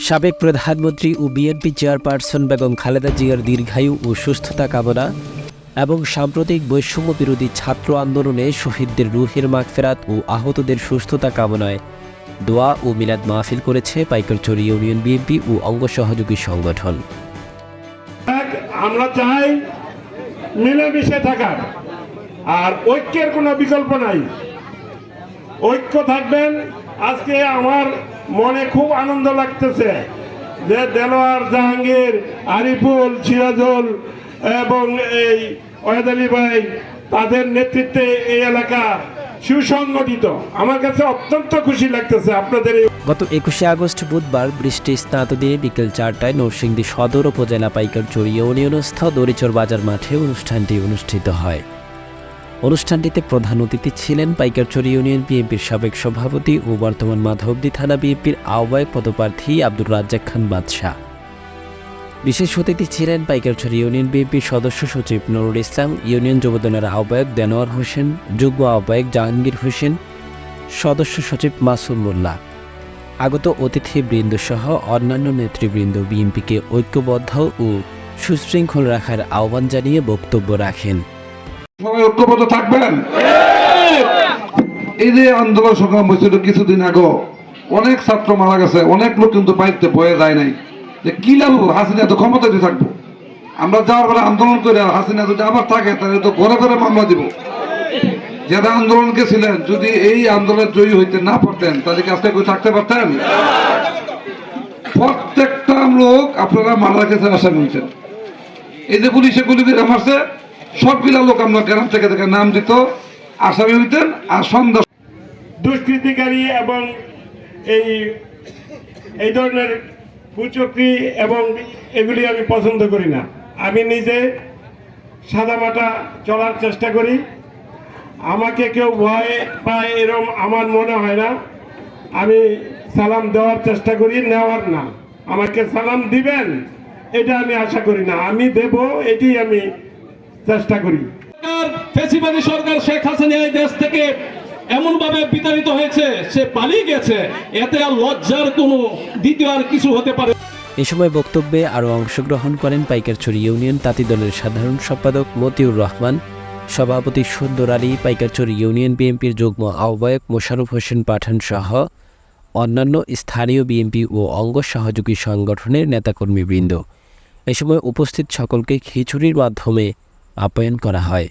সাবেক প্রধানমন্ত্রী ও বিএনপি চেয়ারপারসন বেগম খালেদা জিয়ার দীর্ঘায়ু ও সুস্থতা কামনা এবং সাম্প্রতিক বৈষম্য বিরোধী ছাত্র আন্দোলনে শহীদদের রুহের মাগফেরাত ও আহতদের সুস্থতা কামনায় দোয়া ও মিলাদ মাহফিল করেছে পাইকারচুরি ইউনিয়ন বিএনপি ও অঙ্গ সহযোগী সংগঠন। আমরা চাই মিলেমিশে থাকার। আর ঐক্যের কোনো বিকল্প নাই। ঐক্য থাকবেন আজকে আমার মনে খুব আনন্দ লাগতেছে যে দেলোয়ার জাহাঙ্গীর, আরিফুল, সিরাজুল এবং এই ওয়েদ ভাই তাদের নেতৃত্বে এই এলাকা সুসংগঠিত। আমার কাছে অত্যন্ত খুশি লাগতেছে আপনাদের গত একুশে আগস্ট বুধবার বৃষ্টি স্নাত দিয়ে বিকেল চারটায় নরসিংদী সদর উপজেলা পাইকারচুরি ইউনিয়নস্থ দরিচর বাজার মাঠে অনুষ্ঠানটি অনুষ্ঠিত হয়। অনুষ্ঠানটিতে প্রধান অতিথি ছিলেন পাইকারচুরি ইউনিয়ন বিএনপির সাবেক সভাপতি ও বর্তমান মাধবদী থানা বিএনপির আহ্বায়ক পদপ্রার্থী আব্দুর রাজ্জাক খান বাদশাহ। বিশেষ অতিথি ছিলেন পাইকারচুরি ইউনিয়ন বিএনপির সদস্য সচিব নুরুল ইসলাম, ইউনিয়ন যুবদলের আহ্বায়ক দেনোয়ার হোসেন, যুগ্ম আহ্বায়ক জাহাঙ্গীর হোসেন, সদস্য সচিব মাসুম মোল্লা। আগত অতিথিবৃন্দ সহ অন্যান্য নেতৃবৃন্দ বিএনপিকে ঐক্যবদ্ধ ও সুশৃঙ্খল রাখার আহ্বান জানিয়ে বক্তব্য রাখেন। সবাই ঐক্যবদ্ধ থাকবেন? এই যে আন্দোলন সংগ্রাম হয়েছিল কিছুদিন আগে অনেক ছাত্র মারা গেছে অনেক লোক কিন্তু বাড়িতে বয়ে যায় নাই। যে কি লাভ হাসিনা তো ক্ষমতাতে থাকব। আমরা যাওয়ার পরে আন্দোলন করে আর হাসিনা যদি আবার থাকে তাহলে তো ঘরে ঘরে মামলা দিব। যারা আন্দোলন গেছিলেন যদি এই আন্দোলনে জয়ী হইতে না পারতেন তাহলে কি আজকে থাকতে পারতেন? প্রত্যেকটা লোক আপনারা মারা গেছে আসামি হইতেন এই যে পুলিশে গুলি করে মারছে সবগুলা লোক আমরা গ্রাম থেকে থেকে নাম দিত, আসামি হইতেন আর সন্ধ্যা দুষ্কৃতিকারী এবং এই এই ধরনের কুচক্রি এবং এগুলি আমি পছন্দ করি না। আমি নিজে সাদামাটা চলার চেষ্টা করি। আমাকে কেউ ভয় পায় এরম আমার মনে হয় না। আমি সালাম দেওয়ার চেষ্টা করি, নেওয়ার না। আমাকে সালাম দিবেন, এটা আমি আশা করি না। আমি দেব, এটি আমি চেষ্টা করি। ফেসিবাদী সরকার শেখ হাসিনা এই দেশ থেকে এমন ভাবে বিতাড়িত হয়েছে সে পালিয়ে গেছে। এতে আর লজ্জার কোনো দ্বিতীয় আর কিছু হতে পারে এ সময় বক্তব্যে আরও অংশগ্রহণ করেন পাইকারছড়ি ইউনিয়ন তাঁতি দলের সাধারণ সম্পাদক মতিউর রহমান সভাপতি সুন্দর আলী পাইকারছড়ি ইউনিয়ন বিএনপির যুগ্ম আহ্বায়ক মোশাররফ হোসেন পাঠান সহ অন্যান্য স্থানীয় বিএনপি ও অঙ্গ সহযোগী সংগঠনের নেতাকর্মীবৃন্দ। এ সময় উপস্থিত সকলকে খিচুড়ির মাধ্যমে আপ্যায়ন করা হয়।